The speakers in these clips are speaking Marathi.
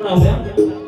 राहू द्या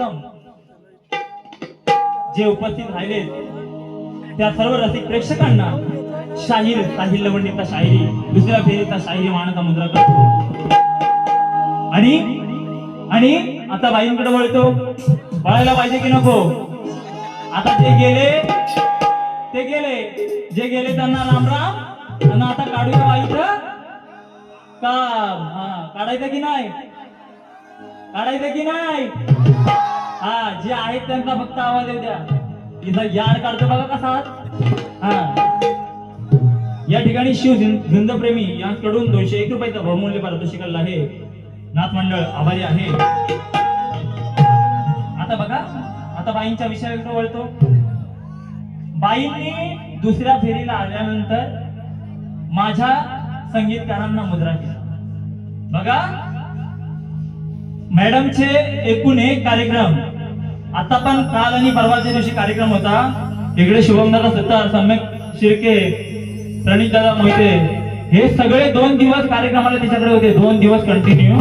सर्वप्रथम जे उपस्थित राहिले त्या सर्व रसिक प्रेक्षकांना शाहीर साहिल लवंडीचा शाहिरी दुसऱ्या फेरीचा शाहिरी मानाचा मुद्रा करतो. आणि आणि आता बाईंकडे वळतो. वळायला पाहिजे की नको? आता जे गेले ते गेले. जे गेले त्यांना राम राम. त्यांना आता काढूया बाईचं काम. हा काढायचं की नाही? काढायचं की नाही? हा जे आहेत त्यांचा फक्त आवाज येऊ द्या. इथं यार काढतो बघा कसा हा. या ठिकाणी शिव झिं- झुंजप्रेमी यांकडून दोनशे एक रुपयाचा बहुमूल्य पारितोषिक आहे. नाथ मंडळ आभारी आहे. आता बघा आता बाईंच्या विषयाकडे वळतो. बाईंनी दुसऱ्या फेरीला आल्यानंतर माझ्या संगीतकारांना मुद्रा केला बघा मॅडमचे एकूण एक कार्यक्रम आता पण काल आणि परवाच्या दिवशी कार्यक्रम होता. इकडे शुभमदादा सत्तार सम्यक शिर्के प्रणित दादा मोहिते हे सगळे दोन दिवस कार्यक्रमाला तिच्याकडे होते. दोन दिवस कंटिन्यू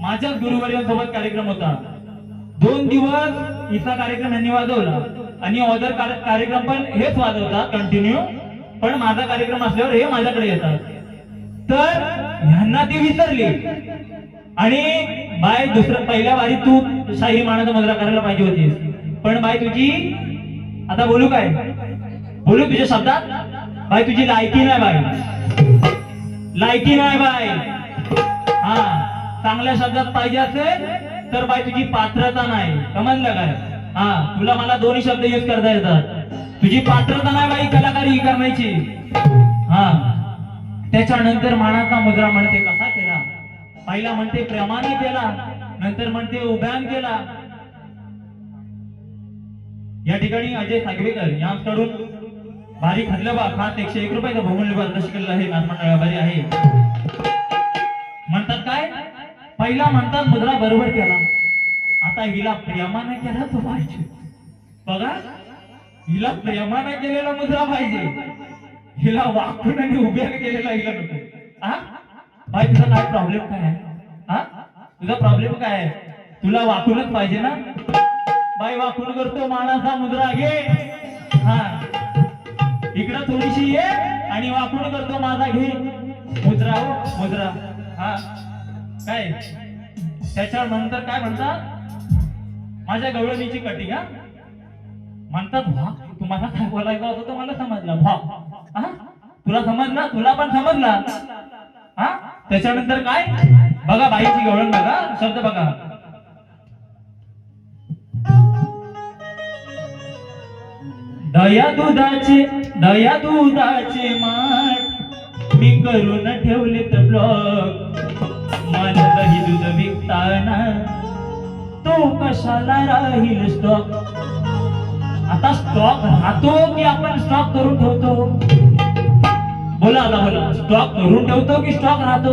माझ्याच गुरुवर्यांसोबत कार्यक्रम होता. दोन दिवस इथला कार्यक्रम यांनी वाजवला. आणि अदर कार्यक्रम पण हेच वाजवतात कंटिन्यू पण माझा कार्यक्रम असल्यावर हे माझ्याकडे येतात. तर ह्यांना ती विसरली. आणि बाय दुसऱ्या पहिल्या वारी तू शाही मानाचा मजरा करायला पाहिजे होतीस. पण बाय तुझी आता बोलू काय? बोलू तुझ्या शब्दात? बाय तुझी लायकी नाही बाय. लायकी नाही बाय. हा चांगल्या शब्दात पाहिजे असेल तर बाय तुझी पात्रता नाही. समजलं काय? हा तुला मला दोन्ही शब्द यूज करता येतात. तुझी पात्रता नाही बाई कलाकारी करण्याची. हा त्याच्यानंतर मानाचा मुद्रा म्हणते कसा? पहिला म्हणते प्रेमाने केला नंतर म्हणते उभ्यान केला या ठिकाणी अजय सागवेकर यांकडून भारी खदलबा खास एकशे एक रुपयाचा बहुमूल्य पारितोषिक आहे नाथमंडळ आहे. म्हणतात काय? पहिला म्हणतात मुद्रा बरोबर केला. आता हिला प्रेमाने केला तो पाहिजे बघा हिला प्रेमाने केलेला मुद्रा पाहिजे. हिला वाकून आणि उभ्याने केलेला हिला नको. हा भाई तुझा काय प्रॉब्लेम काय आहे? हा? तुझा प्रॉब्लेम काय आहे? तुला वाकूनच पाहिजे ना? बाई वाकून करतो मानाचा मुद्रा घे. हा. इकडं थोडीशी ये आणि वाकून करतो माझा घे. मुद्रा हो मुद्रा. हा. काय? त्याच्यावर नंतर काय म्हणतात माझ्या गवळणीची कटिंग हा. म्हणतात वा तुम्हाला काय बोलायचं होतं तर मला समजलं. वा हा? तुला समजला? तुला पण समजला? हा? त्याच्यानंतर काय? बघा बाईची गवळण बघा. शब्द बघा. दया दुधाचे दया दुधाचे माठ मी करून ठेवले तर ब्लॉक विकताना तो कशाला राहील स्टॉक आता स्टॉक राहतो की आपण स्टॉक करून ठेवतो? बोला आता बोला. स्टॉक करून ठेवतो की स्टॉक राहतो?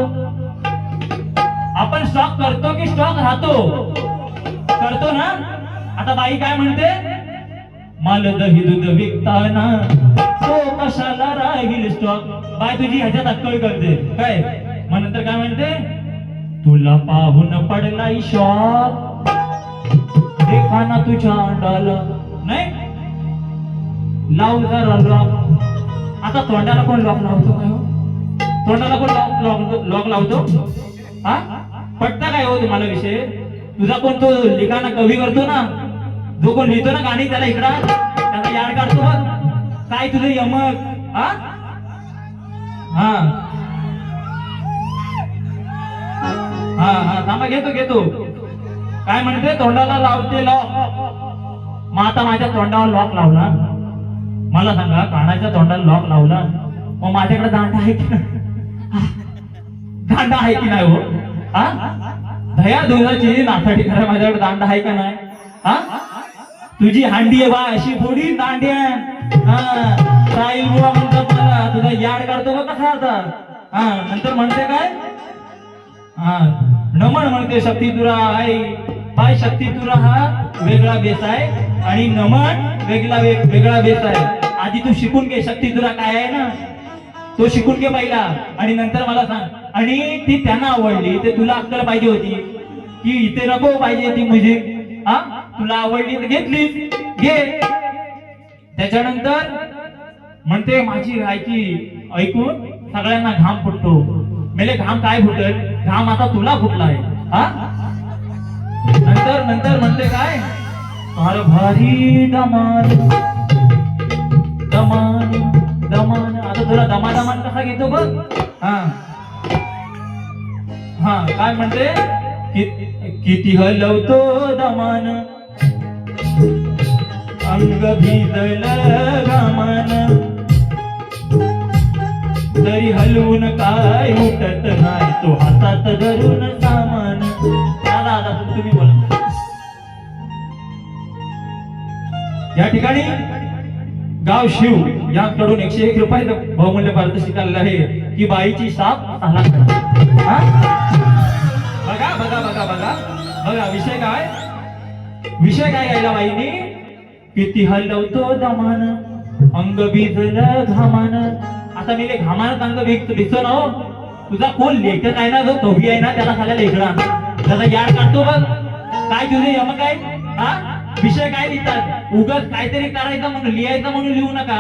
आपण स्टॉक करतो की स्टॉक राहतो? करतो ना? आता बाई काय म्हणते? माल दही दूध विकताना तो कशाला राहील स्टॉक बाय तुझी ह्याच्यात अक्कल करते. काय? मग नंतर काय म्हणते? तुला पाहून पडलाय शॉक देखा ना तुझ्या अंडाला. नाही? लाव जरा आता तोंडाला कोण लॉक लावतो काय हो? तोंडाला कोण लॉक लॉक लॉक लावतो? हा? पटता काय हो तुम्हाला विषय? तुझा कोण तो लिखाणा कवी करतो ना? जो कोण लिहितो ना गाणी त्याला इकडा त्याला याड काढतो बघ. काय तुझं यमक? हा? हा. हा हा. थांबा घेतो घेतो. काय म्हणते? तोंडाला लावते लॉक मग आता माझ्या तोंडावर लॉक लावला. मला सांगा कानाच्या तोंडाला लॉक लावला मग माझ्याकडे दांडा आहे की नाही? दांडा आहे की नाही हो? हा? दया दुधाची नाथाडी खरं माझ्याकडे दांडा आहे का नाही? हा? तुझी हांडी आहे बा अशी थोडी दांडी हा. साईल बुवा म्हणतो मला तुझा याड काढतो का कसा आता? हा नंतर म्हणते काय? हा. नमन म्हणते शक्ती तुरा आई. पाय शक्ती तुरा हा वेगळा बेस आहे आणि नमन वेगळा वेगळा बेस आहे. आधी तू शिकून घे शक्ती तुला काय आहे ना? तो शिकून घे पहिला. आणि नंतर मला सांग. आणि ती त्यांना आवडली ते तुला अक्कल पाहिजे होती. की इथे नको पाहिजे ती म्हणजे हा? तुला आवडली तर घेतली घे. त्याच्यानंतर म्हणते माझी गायकी ऐकून सगळ्यांना घाम फुटतो. मेले घाम काय फुटत घाम आता तुला फुटलाय. हा? नंतर नंतर म्हणते काय? भारी दमान दमान दमान. आता तुला दमा दमान कसा घेतो बघ. हा. हा काय म्हणते? किती हलवतो दमान. अंग भिजल तरी हलवून काय उठत नाही तो हातात धरून सामान. दादा आता तुम्ही बोला. या ठिकाणी गाव शिव याकडून एकशे एक रुपये बहुमूल्य पारितोषिक आलेलं आहे. की बाईची साप हा? बघा बघा बघा बघा. बघा विषय काय? विषय काय घ्यायला बाईनी? किती हलवतो दमान अंग भिजलं घामान. आता मी घामानच अंग भिज भिजतो ना हो. तुझा कोण लेखक आहे ना जो कवी आहे ना त्याला खाल्या लेखडा त्याचा याड काढतो बघ. काय तुझे यम काय हा? विषय काय लिहितात? उगाच काहीतरी करायचं म्हणून लिहायचं म्हणून लिहू नका.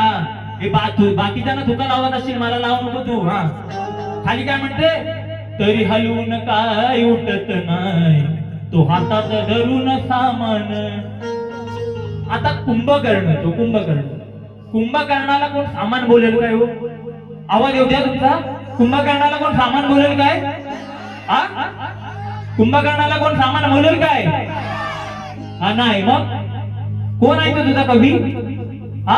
हे बा तू बाकीच्यांना तुका लावत असशील मला लावू नको तू. हा. खाली काय म्हणते? तरी हलवून काय उठत नाही? तो हातात धरून सामान. आता कुंभकर्ण तो कुंभकर्ण. कुंभकर्णाला कोण सामान बोलेल काय हो? आवाज येऊ द्या तुमचा. कुंभकर्णाला कोण सामान बोलेल काय? हा? कुंभकर्णाला कोण सामान बोलेल काय? हा नाही मग? कोण आहे तो तुझा कवी? हा?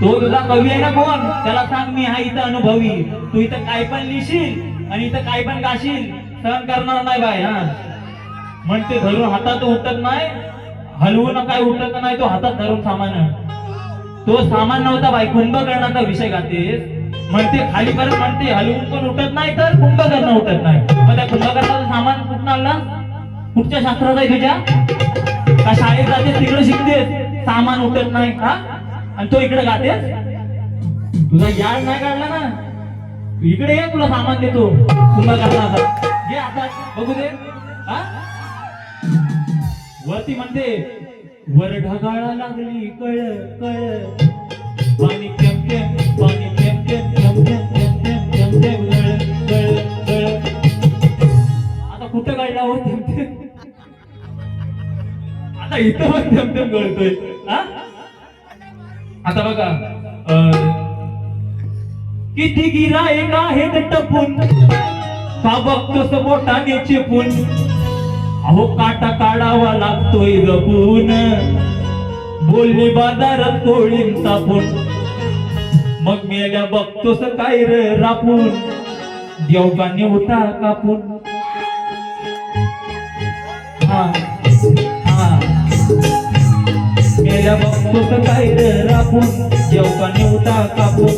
तो तुझा कवी आहे ना कोण? त्याला सांग मी हा इथं अनुभवी. तू इथं काय पण लिहिशील आणि इथं काय पण गाशील सहन करणार नाही बाय हा. म्हणते धरून हातात उठत नाही. हलवून काय उठत नाही तो हातात धरून सामान. तो सामान नव्हता बाई कुंभकर्णाचा विषय गाते म्हणते खाली परत म्हणते हलवून पण उठत नाही तर कुंभकर्ण उठत नाही. मग त्या कुंभकर्णाचं सामान कुठं ना कुठच्या शास्त्रात आहे तुझ्या का शाळेत जाते तिकडे शिकते सामान उठत नाही का आणि तो इकडे गाते तुझा याड नाही काढला ना तू इकडे ये तुला सामान देतो तुला करणार घे आता बघू दे वरती म्हणते वर ढगाळा लागली कळ कळ पाणी चमचम पाणी चमचम चमचम चमचम चमचम गळ गळ आता कुठं काढला होती आता इथं पण धमधम गळतोय. आता बघा अं, किती गिरायक आहेत टपून. का बघतोस बोटाने चिपून. अहो काटा काढावा लागतोय गपून. बोलणी बाजारात कोळीन तापून. मग मेल्या बघतोस काय र रापून. देवकाने उठा कापून. हा हा. मेल्या बघतोस काय रे राखून जेवता निवता कापून.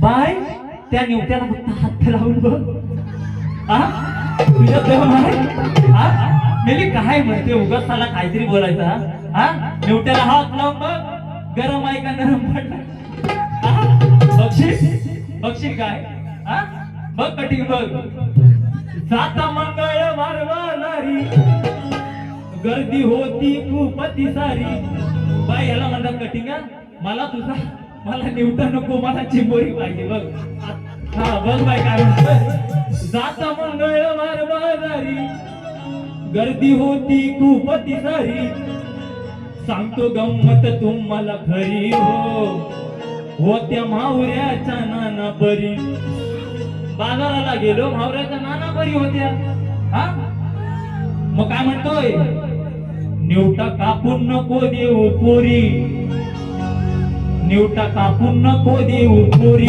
बाय त्या निवत्याला फक्त हात लावून बघ. हा तुझ्या प्रेम आहे? हा मेली काय म्हणते उगाच त्याला काहीतरी बोलायचा हा? हा निवट्याला हात लावून बघ. गरम आहे का नरम पडला? हा? बघशील काय? हा बघ कटिंग बघ. जाता मंगळ वारवारी गर्दी होती खूप सारी. बाई ह्याला म्हणतात कटिंग मला तुझा मला निवटा नको मला चिंबोरी पाहिजे बघ. हा बघ बाई काय म्हणतोय जाता मंगळवार बाजारी गर्दी होती खूप सारी. सांगतो गंमत तुम्हाला खरी हो. होत्या मावऱ्याच्या नाना बरी बाजाराला गेलो मावऱ्याच्या नाना बरी होत्या. हा? मग काय म्हणतोय? निवटा कापून नको देऊ पोरी. निवटा कापून नको देऊ पोरी.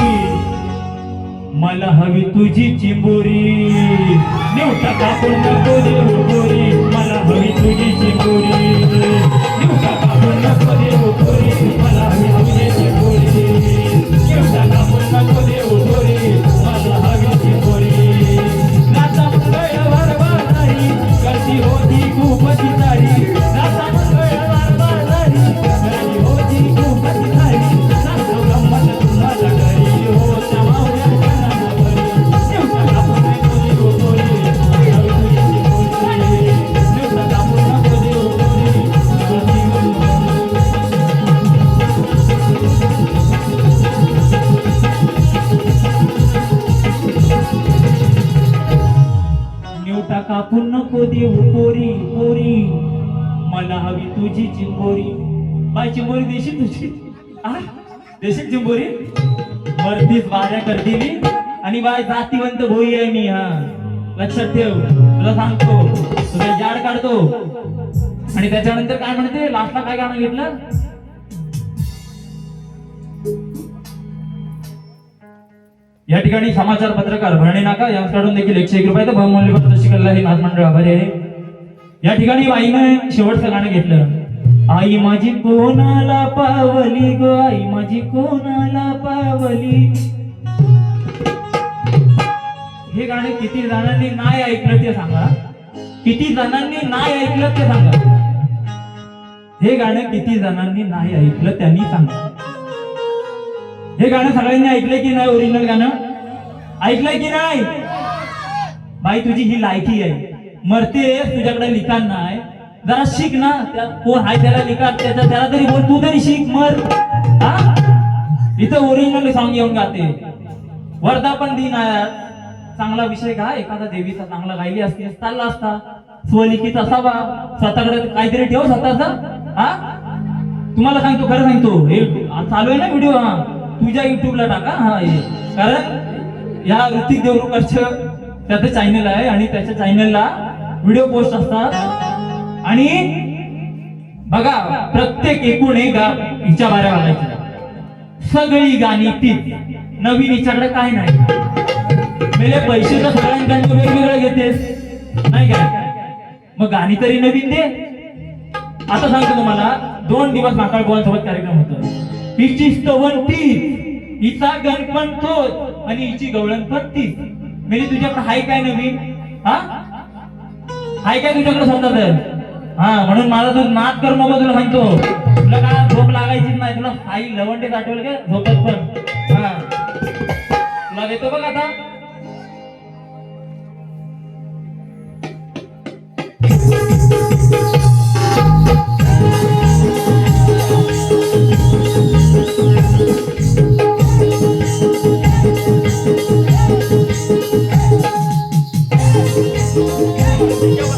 मला हवी तुझी चिंबोरी. निवटा कापून नको देऊ पोरी. मला हवी तुझी चिंबोरी. निवटा कापून नको देऊ पोरी. नको देऊ पोरी पोरी मला हवी तुझी चिंबोरी. बाय चिंबोरी देशील तुझी? देशील चिंबोरी? वरतीच वाऱ्या करतील आणि बाय जातीवंत भोई आहे मी हा. लक्षात ठेव. तुला सांगतो तुला जाड काढतो. आणि त्याच्यानंतर काय म्हणते लास्टला काय गाणं घेतलं? या ठिकाणी समाचार पत्रकार भरणे नाका यांच्याकडून देखील एकशे एक रुपये. तर बहुमूल्य हे नाथ मंडळ आभारी आहे. या ठिकाणी आईने शेवटचं गाणं घेतलं. आई माझी कोणाला पावली ग? आई माझी कोणाला पावली? हे गाणे किती जणांनी नाही ऐकलं ते सांगा. किती जणांनी नाही ऐकलं ते सांगा. हे गाणं किती जणांनी नाही ऐकलं त्यांनी सांगा. हे गाणं सगळ्यांनी ऐकलंय की नाही ओरिजिनल गाणं? ऐकलंय की नाही? बाई तुझी ही लायकी आहे. मरते तुझ्याकडे लिखाण नाही. जरा शिक ना. त्या कोण आहे त्याला लिखाण? त्याचा त्याला तरी बोल. तू तरी शिक. मर. हा? इथं ओरिजिनल सॉंग येऊन गाते. वर्धापन दिन आया चांगला विषय का? एखादा देवीचा चांगला गायली असते चालला असता. स्वलिखित असावा. स्वतःकडे काहीतरी ठेव स्वतःचा. हा? तुम्हाला सांगतो खरं सांगतो. हे चालू आहे ना व्हिडिओ हा. तुझ्या युट्यूबला टाका. हा हे. कारण या ऋतिक देवरुकरचं त्याचं चॅनल आहे आणि त्याच्या चॅनलला व्हिडिओ पोस्ट असतात. आणि बघा प्रत्येक एकूण एक हिच्या बाऱ्या बघायच्या सगळी गाणी ती नवीन हिच्याकडे काय नाही. मेले पैसे तर सगळ्यांकडे वेगवेगळे घेतेस. नाही काय? मग गाणी तरी नवीन दे. आता सांगतो तुम्हाला दोन दिवस माकाळ सोबत कार्यक्रम होतो हिची स्तवन तीच हिचा गणपण तोच आणि हिची गवळण पण तीच म्हणजे तुझ्याकडे हाय काय नवीन? हा? हाय काय तुझ्याकडे स्वतः तर? हा म्हणून मला तू नाद कर नको तुला सांगतो. तुला काय झोप लागायची नाही. तुला आई लवंडे आठवलं का? झोपत पण. हा. तुला देतो बघ आता.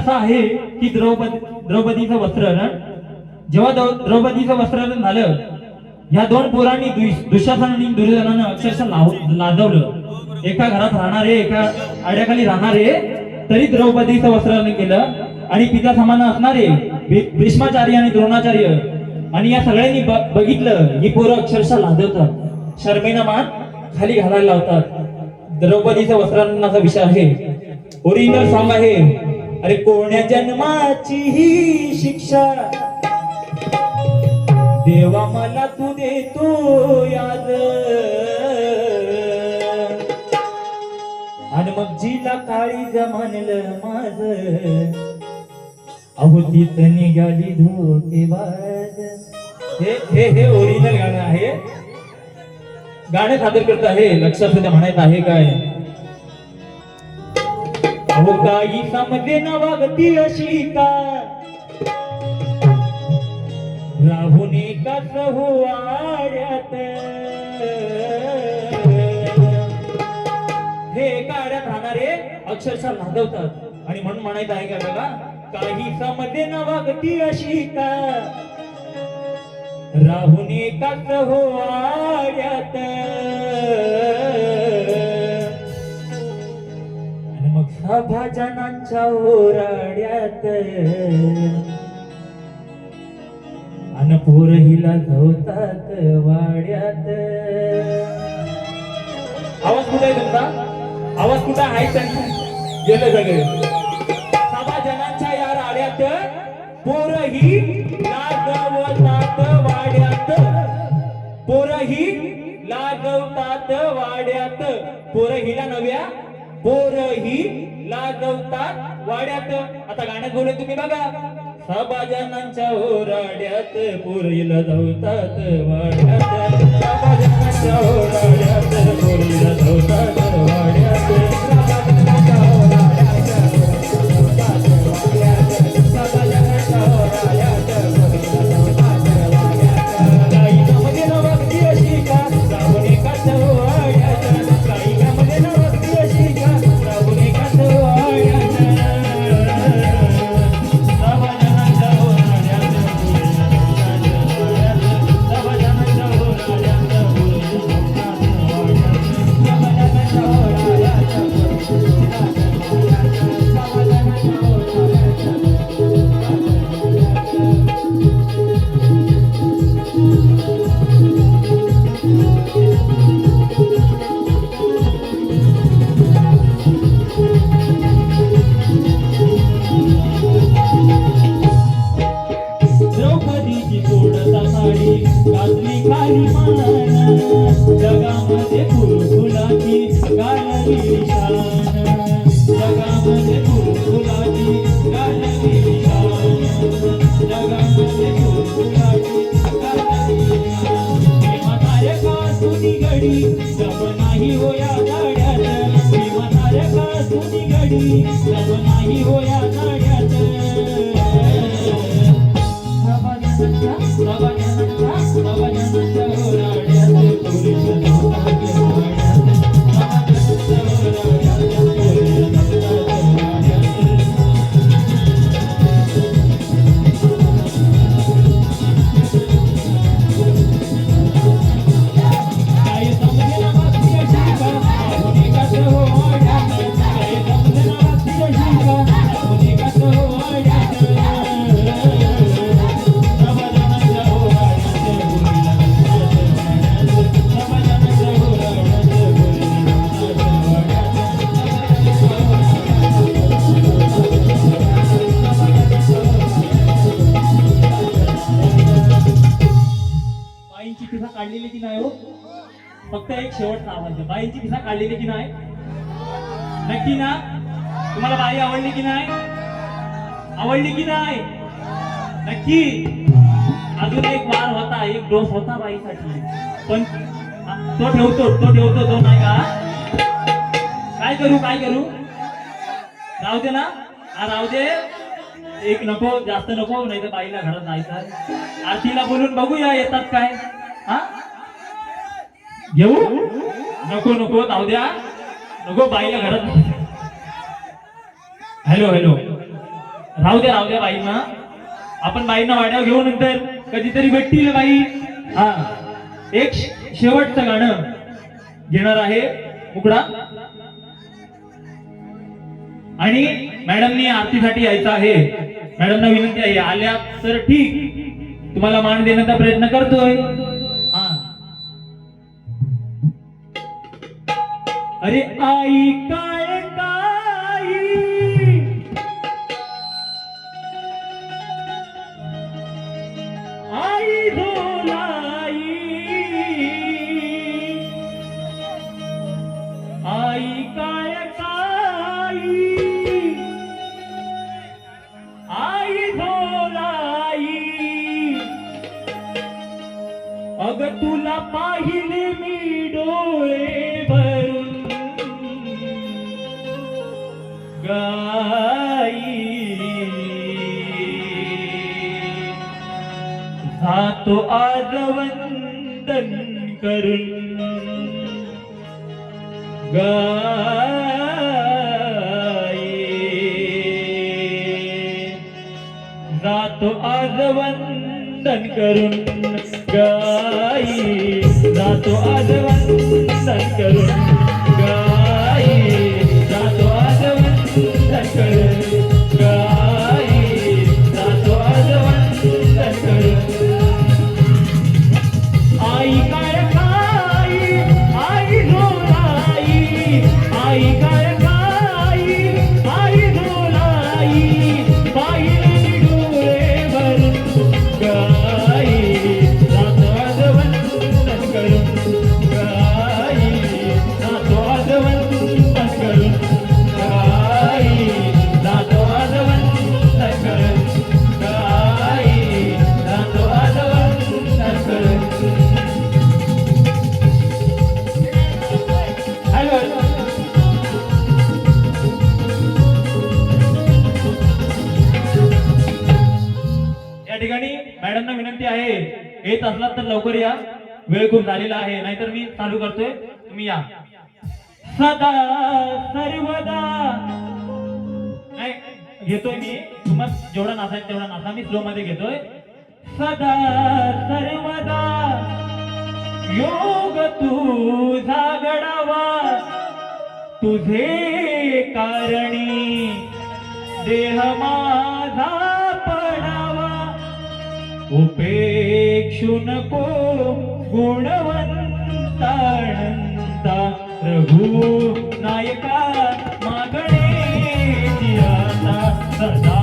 असा आहे की द्रौपदी द्रौपदीचं वस्त्रहरण? जेव्हा द्रौपदीचं वस्त्रहरण झालं ह्या दोन पोरांनी दुशासन आणि दुर्योधनानं अक्षरशः लाजवलं. एका घरात राहणारे एका आड्याखाली राहणारे तरी द्रौपदीचं वस्त्रहरण केलं आणि पिता समान असणारे भीष्माचार्य आणि द्रोणाचार्य. आणि या सगळ्यांनी बघितलं ही पोरं अक्षरशः लाजवतात. शर्मेनं मान खाली घालायला लावतात. द्रौपदीचं वस्त्रहरणाचा विषय आहे. ओरिजिनल सॉन्ग आहे. अरे कोण्या जन्माची ही शिक्षा? देवा मला तू देतो याद. आणि मग जिला काळी जमानलं माझ. अहो तीच निघाली धोकेबाज हे हे हे ओरिजिनल गाणं आहे. गाणं सादर करत आहे लक्षात सुद्धा म्हणायचं आहे काय? अहो काही समजे न वागती अशी का राहून एकाच हो आड्यात हे एका आड्यात राहणारे अक्षरशः लादवतात आणि म्हणून म्हणायचं आहे का बघा काही समजे न वागती अशी का राहून एकाच हो आड्यात आणि मग सभा ओराड्यात अन हिला धवतात वाड्यात. आवाज कुठे आहे तुमचा? आवाज कुठे आहे त्यांनी गेलं सगळे. सभाजनाच्या या राड्यात पोरही लागवतात वाड्यात. पोरही लागवतात वाड्यात. पोरहीला नव्या? पोरही लागवतात वाड्यात. आता गाण्यात बोलले तुम्ही बघा. सभाजनांच्या ओराड्यात पुरीला धवतात वाड्यात. सभाजनांच्या ओराड्यात पुरीला धवतात वाड्यात. अजून एक वार होता एक डोस होता बाईसाठी. पण तो ठेवतो तो ठेवतो तो नाही का? काय करू काय करू? राहू दे ना. हा राहू दे. एक नको जास्त नको नाही तर बाईला घरात जायचं आरतीला बोलून बघूया येतात काय? हा? घेऊ नको नको जाऊ द्या. नको बाईला घरात. Hello hello. राहू द्या राहू द्या बाईंना. आपण बाईंना वाड्यावर घेऊ नंतर कधीतरी भेटतील बाई. हा. एक शेवटचं गाणं घेणार आहे उकडा आणि मॅडमनी आरतीसाठी यायचं आहे. मॅडमना विनंती आहे आल्या तर ठीक. तुम्हाला मान देण्याचा प्रयत्न करतोय. हा. अरे आई काय जातो आज वंदन करून गाय। जातो आज वंदन करून गाई जातो आज वंदन करून चालू करतोय. तुम्ही या. सदा सर्वदा. नाही घेतोय मी. तुम्हाला जेवढा नाचायचं तेवढा नाचा मी स्लो मध्ये घेतोय. सदा सर्वदा. योग तुझा गडावा तुझे कारणी. देह माझा पडावा. उपेक्षुन को गुणवंतानंता प्रभू नायका मागणे सदा